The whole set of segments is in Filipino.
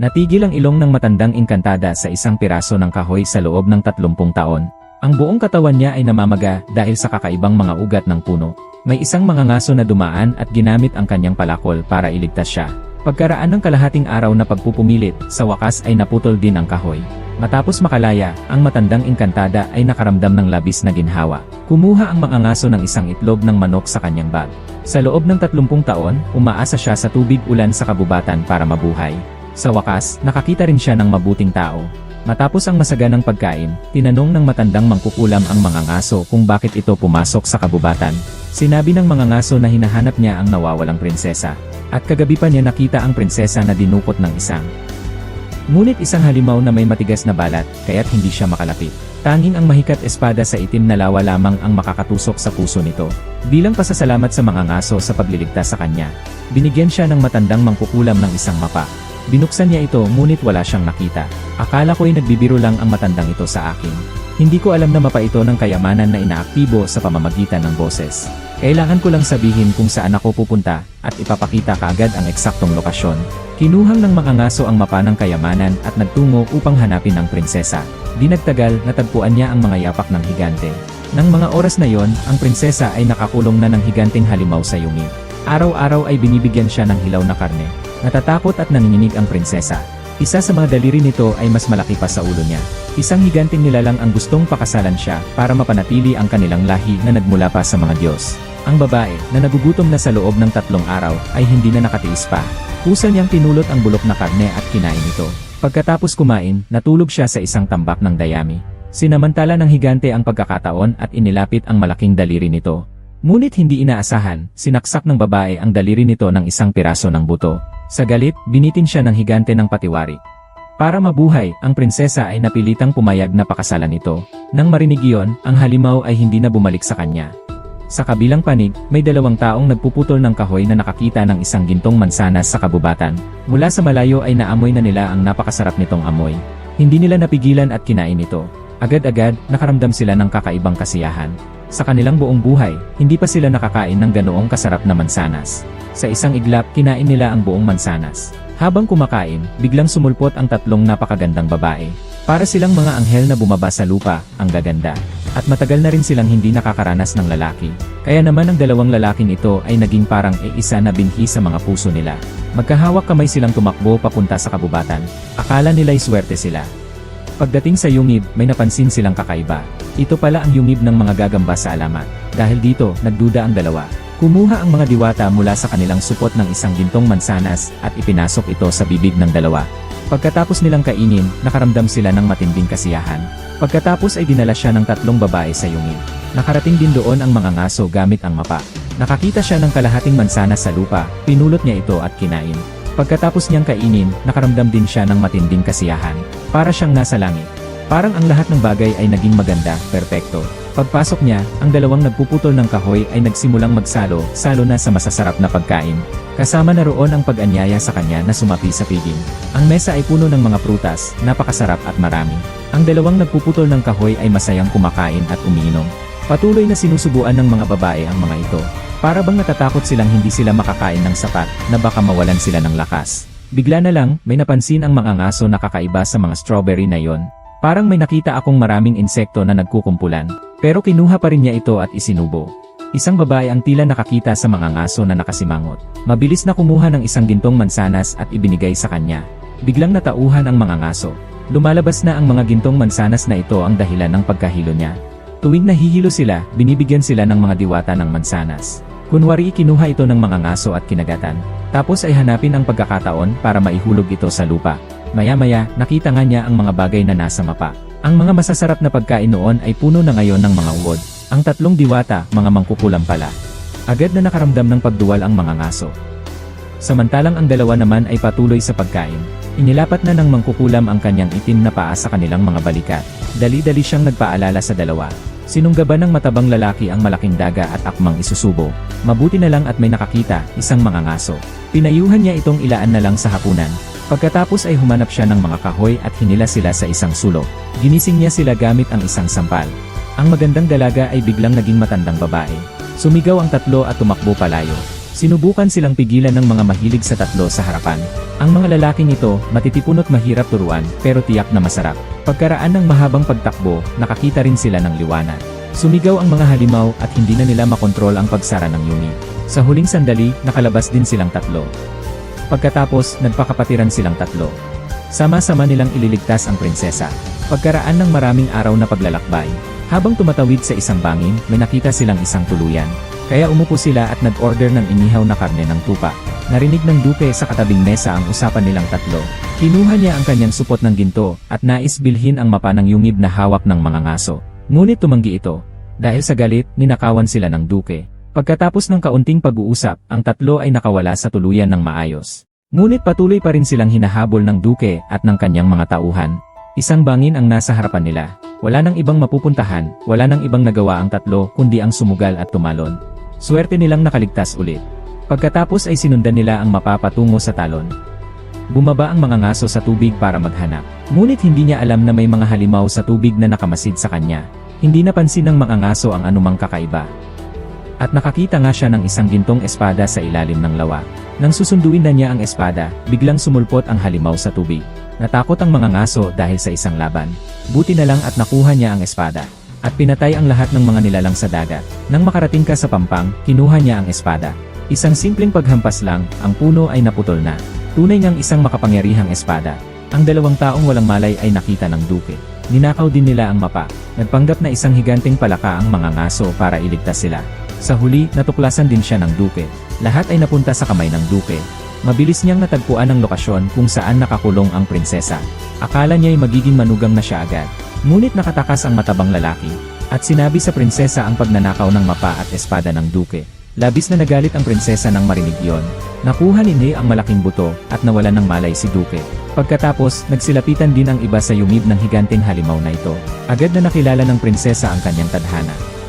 Natigil ang ilong ng matandang engkantada sa isang piraso ng kahoy sa loob ng 30 taon. Ang buong katawan niya ay namamaga dahil sa kakaibang mga ugat ng puno. May isang mga ngaso na dumaan at ginamit ang kanyang palakol para iligtas siya. Pagkaraan ng kalahating araw na pagpupumilit, sa wakas ay naputol din ang kahoy. Matapos makalaya, ang matandang engkantada ay nakaramdam ng labis na ginhawa. Kumuha ang mga ngaso ng isang itlog ng manok sa kanyang bag. Sa loob ng 30 taon, umaasa siya sa tubig ulan sa kabubatan para mabuhay. Sa wakas, nakakita rin siya ng mabuting tao. Matapos ang masaganang pagkain, tinanong ng matandang mangkukulam ang mga ngaso kung bakit ito pumasok sa kabubatan. Sinabi ng mga ngaso na hinahanap niya ang nawawalang prinsesa. At kagabi pa niya nakita ang prinsesa na dinukot ng isang. Ngunit isang halimaw na may matigas na balat, kaya't hindi siya makalapit. Tanging ang mahikat espada sa itim na lawa lamang ang makakatusok sa puso nito. Bilang pasasalamat sa mga ngaso sa pagliligtas sa kanya, binigyan siya ng matandang mangkukulam ng isang mapa. Binuksan niya ito ngunit wala siyang nakita. Akala ko'y nagbibiro lang ang matandang ito sa akin. Hindi ko alam na mapa ito ng kayamanan na inaaktibo sa pamamagitan ng boses. Kailangan ko lang sabihin kung saan ako pupunta at ipapakita kaagad ang eksaktong lokasyon. Kinuhang ng mga ngaso ang mapa ng kayamanan at nagtungo upang hanapin ang prinsesa. Di nagtagal, natagpuan niya ang mga yapak ng higante. Nang mga oras na yon, ang prinsesa ay nakakulong na ng higanteng halimaw sa yungin. Araw-araw ay binibigyan siya ng hilaw na karne. Natatakot at nanginginig ang prinsesa. Isa sa mga daliri nito ay mas malaki pa sa ulo niya. Isang higanteng nilalang ang gustong pakasalan siya para mapanatili ang kanilang lahi na nagmula pa sa mga Diyos. Ang babae, na nagugutom na sa loob ng tatlong araw, ay hindi na nakatiis pa. Kusa niyang pinulot ang bulok na karne at kinain ito. Pagkatapos kumain, natulog siya sa isang tambak ng dayami. Sinamantala ng higante ang pagkakataon at inilapit ang malaking daliri nito. Ngunit hindi inaasahan, sinaksak ng babae ang daliri nito ng isang piraso ng buto. Sa galit, binitin siya ng higante ng patiwari. Para mabuhay, ang prinsesa ay napilitang pumayag na pakasalan ito. Nang marinig iyon, ang halimaw ay hindi na bumalik sa kanya. Sa kabilang panig, may dalawang taong nagpuputol ng kahoy na nakakita ng isang gintong mansanas sa kabubatan. Mula sa malayo ay naamoy na nila ang napakasarap nitong amoy. Hindi nila napigilan at kinain ito. Agad-agad, nakaramdam sila ng kakaibang kasiyahan. Sa kanilang buong buhay, hindi pa sila nakakain ng ganoong kasarap na mansanas. Sa isang iglap, kinain nila ang buong mansanas. Habang kumakain, biglang sumulpot ang tatlong napakagandang babae. Para silang mga anghel na bumaba sa lupa, ang gaganda. At matagal na rin silang hindi nakakaranas ng lalaki. Kaya naman ang dalawang lalaking ito ay naging parang e isa na binhi sa mga puso nila. Magkahawak kamay silang tumakbo papunta sa kabubatan. Akala nila'y swerte sila. Pagdating sa yungib, may napansin silang kakaiba. Ito pala ang yungib ng mga gagamba sa alamat. Dahil dito, nagduda ang dalawa. Kumuha ang mga diwata mula sa kanilang supot ng isang gintong mansanas at ipinasok ito sa bibig ng dalawa. Pagkatapos nilang kainin, nakaramdam sila ng matinding kasiyahan. Pagkatapos ay dinala siya ng tatlong babae sa yungib. Nakarating din doon ang mga ngaso gamit ang mapa. Nakakita siya ng kalahating mansanas sa lupa, pinulot niya ito at kinain. Pagkatapos niyang kainin, nakaramdam din siya ng matinding kasiyahan. Para siyang nasa langit. Parang ang lahat ng bagay ay naging maganda, perpekto. Pagpasok niya, ang dalawang nagpuputol ng kahoy ay nagsimulang magsalo, salo na sa masasarap na pagkain. Kasama na roon ang pag-anyaya sa kanya na sumapi sa piging. Ang mesa ay puno ng mga prutas, napakasarap at marami. Ang dalawang nagpuputol ng kahoy ay masayang kumakain at umiinom. Patuloy na sinusubuan ng mga babae ang mga ito. Para bang natatakot silang hindi sila makakain ng sapat, na baka mawalan sila ng lakas. Bigla na lang, may napansin ang mga ngaso na kakaiba sa mga strawberry na yon. Parang may nakita akong maraming insekto na nagkukumpulan. Pero kinuha pa rin niya ito at isinubo. Isang babae ang tila nakakita sa mga ngaso na nakasimangot. Mabilis na kumuha ng isang gintong mansanas at ibinigay sa kanya. Biglang natauhan ang mga ngaso. Lumalabas na ang mga gintong mansanas na ito ang dahilan ng pagkahilo niya. Tuwing nahihilo sila, binibigyan sila ng mga diwata ng mansanas. Kunwari kinuha ito ng mga ngaso at kinagatan. Tapos ay hanapin ang pagkakataon para maihulog ito sa lupa. Maya-maya, nakita nga niya ang mga bagay na nasa mapa. Ang mga masasarap na pagkain noon ay puno na ngayon ng mga uod. Ang tatlong diwata, mga mangkukulam pala. Agad na nakaramdam ng pagduwal ang mga ngaso. Samantalang ang dalawa naman ay patuloy sa pagkain. Inilapat na ng mangkukulam ang kanyang itim na paa sa kanilang mga balikat. Dali-dali siyang nagpaalala sa dalawa. Sinunggaban ng matabang lalaki ang malaking daga at akmang isusubo. Mabuti na lang at may nakakita, isang mga ngaso. Pinayuhan niya itong ilaan na lang sa hapunan. Pagkatapos ay humanap siya ng mga kahoy at hinila sila sa isang sulok. Ginising niya sila gamit ang isang sampal. Ang magandang dalaga ay biglang naging matandang babae. Sumigaw ang tatlo at tumakbo palayo. Sinubukan silang pigilan ng mga mahilig sa tatlo sa harapan. Ang mga lalaking ito, matitipon at mahirap turuan, pero tiyak na masarap. Pagkaraan ng mahabang pagtakbo, nakakita rin sila ng liwanag. Sumigaw ang mga halimaw at hindi na nila makontrol ang pagsara ng yumi. Sa huling sandali, nakalabas din silang tatlo. Pagkatapos, nagpakapatiran silang tatlo. Sama-sama nilang ililigtas ang prinsesa. Pagkaraan ng maraming araw na paglalakbay, habang tumatawid sa isang bangin, may nakita silang isang tuluyan. Kaya umupo sila at nag-order ng inihaw na karne ng tupa. Narinig ng duke sa katabing mesa ang usapan nilang tatlo. Kinuha niya ang kanyang supot ng ginto at nais bilhin ang mapa ng yungib na hawak ng mga ngaso. Ngunit tumanggi ito. Dahil sa galit, ninakawan sila ng duke. Pagkatapos ng kaunting pag-uusap, ang tatlo ay nakawala sa tuluyan ng maayos. Ngunit patuloy pa rin silang hinahabol ng duke at ng kanyang mga tauhan. Isang bangin ang nasa harapan nila. Wala nang ibang mapupuntahan, wala nang ibang nagawa ang tatlo kundi ang sumugal at tumalon. Swerte nilang nakaligtas ulit. Pagkatapos ay sinundan nila ang mapapatungo sa talon. Bumaba ang mga ngaso sa tubig para maghanap. Ngunit hindi niya alam na may mga halimaw sa tubig na nakamasid sa kanya. Hindi napansin ng mga ngaso ang anumang kakaiba. At nakakita nga siya ng isang gintong espada sa ilalim ng lawa. Nang susunduin na niya ang espada, biglang sumulpot ang halimaw sa tubig. Natakot ang mga ngaso dahil sa isang laban. Buti na lang at nakuha niya ang espada. At pinatay ang lahat ng mga nilalang sa dagat. Nang makarating ka sa pampang, kinuha niya ang espada. Isang simpleng paghampas lang, ang puno ay naputol na. Tunay ngang isang makapangyarihang espada. Ang dalawang taong walang malay ay nakita ng duke. Ninakaw din nila ang mapa. Nagpanggap na isang higanting palaka ang mga ngaso para iligtas sila. Sa huli, natuklasan din siya ng duke. Lahat ay napunta sa kamay ng duke. Mabilis niyang natagpuan ang lokasyon kung saan nakakulong ang prinsesa. Akala niya ay magiging manugang na siya agad. Ngunit nakatakas ang matabang lalaki, at sinabi sa prinsesa ang pagnanakaw ng mapa at espada ng duke. Labis na nagalit ang prinsesa nang marinig yon. Nakuha ni Ney ang malaking buto, at nawala ng malay si duke. Pagkatapos, nagsilapitan din ang iba sa yumib ng higanteng halimaw na ito. Agad na nakilala ng prinsesa ang kanyang tadhana.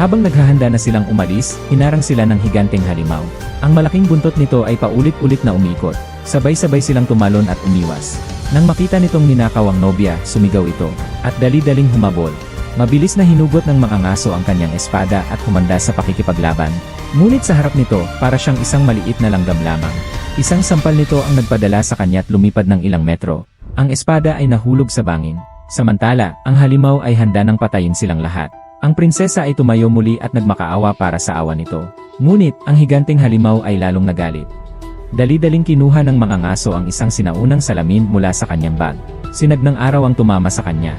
Habang naghahanda na silang umalis, hinarang sila ng higanteng halimaw. Ang malaking buntot nito ay paulit-ulit na umikot. Sabay-sabay silang tumalon at umiwas. Nang makita nitong ninakaw ang nobya, sumigaw ito, at dali-daling humabol. Mabilis na hinugot ng mga ngaso ang kanyang espada at humanda sa pakikipaglaban. Ngunit sa harap nito, para siyang isang maliit na langgam lamang. Isang sampal nito ang nagpadala sa kanya at lumipad ng ilang metro. Ang espada ay nahulog sa bangin. Samantala, ang halimaw ay handa ng patayin silang lahat. Ang prinsesa ay tumayo muli at nagmakaawa para sa awa nito. Ngunit, ang higanting halimaw ay lalong nagalit. Dali-daling kinuha ng mga ngaso ang isang sinaunang salamin mula sa kanyang bag. Sinag ng araw ang tumama sa kanya.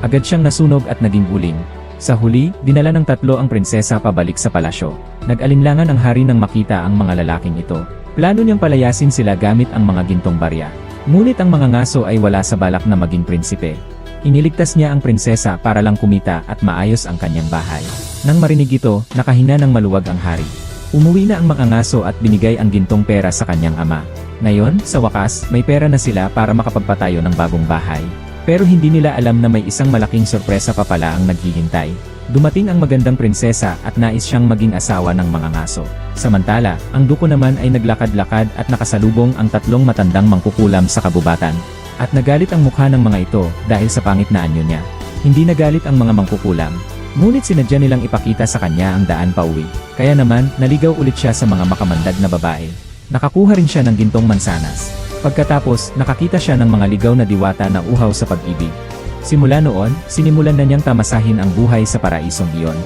Agad siyang nasunog at naging uling. Sa huli, dinala ng tatlo ang prinsesa pabalik sa palasyo. Nag-alinlangan ang hari nang makita ang mga lalaking ito. Plano niyang palayasin sila gamit ang mga gintong barya. Ngunit ang mga ngaso ay wala sa balak na maging prinsipe. Iniligtas niya ang prinsesa para lang kumita at maayos ang kanyang bahay. Nang marinig ito, nakahina ng maluwag ang hari. Umuwi na ang mga ngaso at binigay ang gintong pera sa kanyang ama. Ngayon, sa wakas, may pera na sila para makapagpatayo ng bagong bahay. Pero hindi nila alam na may isang malaking sorpresa pa pala ang naghihintay. Dumating ang magandang prinsesa at nais siyang maging asawa ng mga ngaso. Samantala, ang duko naman ay naglakad-lakad at nakasalubong ang tatlong matandang mangkukulam sa kabubatan. At nagalit ang mukha ng mga ito dahil sa pangit na anyo niya. Hindi nagalit ang mga mangkukulam. Ngunit sinadya nilang ipakita sa kanya ang daan pauwi. Kaya naman, naligaw ulit siya sa mga makamandag na babae. Nakakuha rin siya ng gintong mansanas. Pagkatapos, nakakita siya ng mga ligaw na diwata na uhaw sa pag-ibig. Simula noon, sinimulan na niyang tamasahin ang buhay sa paraisong iyon.